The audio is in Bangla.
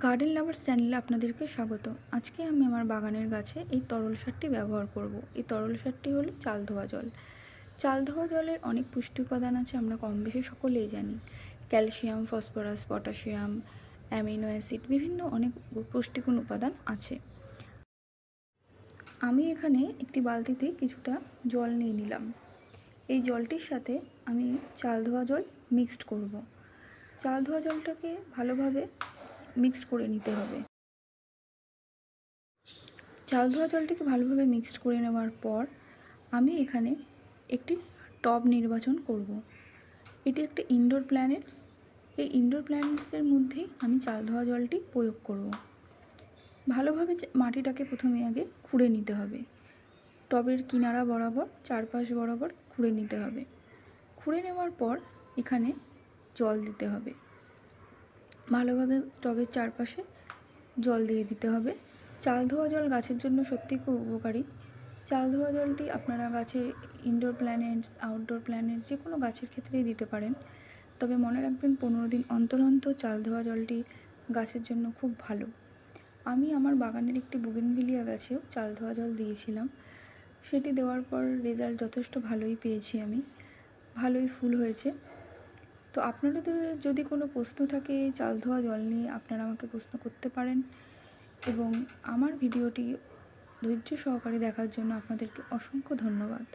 গার্ডেন লাভার্স চ্যানেলে আপনাদেরকে স্বাগত। আজকে আমি আমার বাগানের গাছে এই তরল সারটি ব্যবহার করব। এই তরল সারটি হলো চাল ধোয়া জল। চাল ধোয়া জলের অনেক পুষ্টি উপাদান আছে, আমরা কম বেশি সকলেই জানি। Calcium, phosphorus, potassium, amino acid বিভিন্ন অনেক পুষ্টিগুণ উপাদান আছে। আমি এখানে একটি বালতিতে কিছুটা জল নিয়ে নিলাম। এই জলটির সাথে আমি চাল ধোয়া জল মিক্সড করব। চাল ধোয়া জলটাকে ভালোভাবে মিক্সড করে নিতে হবে। চাল ধোয়া জলটিকে ভালোভাবে মিক্সড করে নেওয়ার পর আমি এখানে একটি টব নির্বাচন করব। এটি একটি ইনডোর প্ল্যানেটস এই ইনডোর প্ল্যানেটসের মধ্যেই আমি চাল ধোয়া জলটি প্রয়োগ করব। ভালোভাবে মাটিটাকে প্রথমে আগে খুঁড়ে নিতে হবে। টবের কিনারা বরাবর, চারপাশ বরাবর খুঁড়ে নিতে হবে। খুঁড়ে নেওয়ার পর এখানে জল দিতে হবে। ভালোভাবে টবের চারপাশে জল দিয়ে দিতে হবে। চাল ধোয়া জল গাছের জন্য সত্যি খুব উপকারী। চাল ধোয়া জলটি আপনারা গাছের ইনডোর প্ল্যানেটস আউটডোর প্ল্যানেটস যে কোনো গাছের ক্ষেত্রেই দিতে পারেন। তবে মনে রাখবেন পনেরো দিন অন্তর অন্তর চাল ধোয়া জলটি গাছের জন্য খুব ভালো। আমি আমার বাগানের একটি বুগেনভিলিয়া গাছেও চাল ধোয়া জল দিয়েছিলাম। সেটি দেওয়ার পর রেজাল্ট যথেষ্ট ভালোই পেয়েছি আমি। ভালোই ফুল হয়েছে। তো আপনাদের যদি কোনো প্রশ্ন থাকে, চাল ধোয়া জল নিয়ে আপনারা আমাকে প্রশ্ন করতে পারেন এবং আমার ভিডিওটি ধৈর্য সহকারে দেখার জন্য আপনাদেরকে অসংখ্য ধন্যবাদ।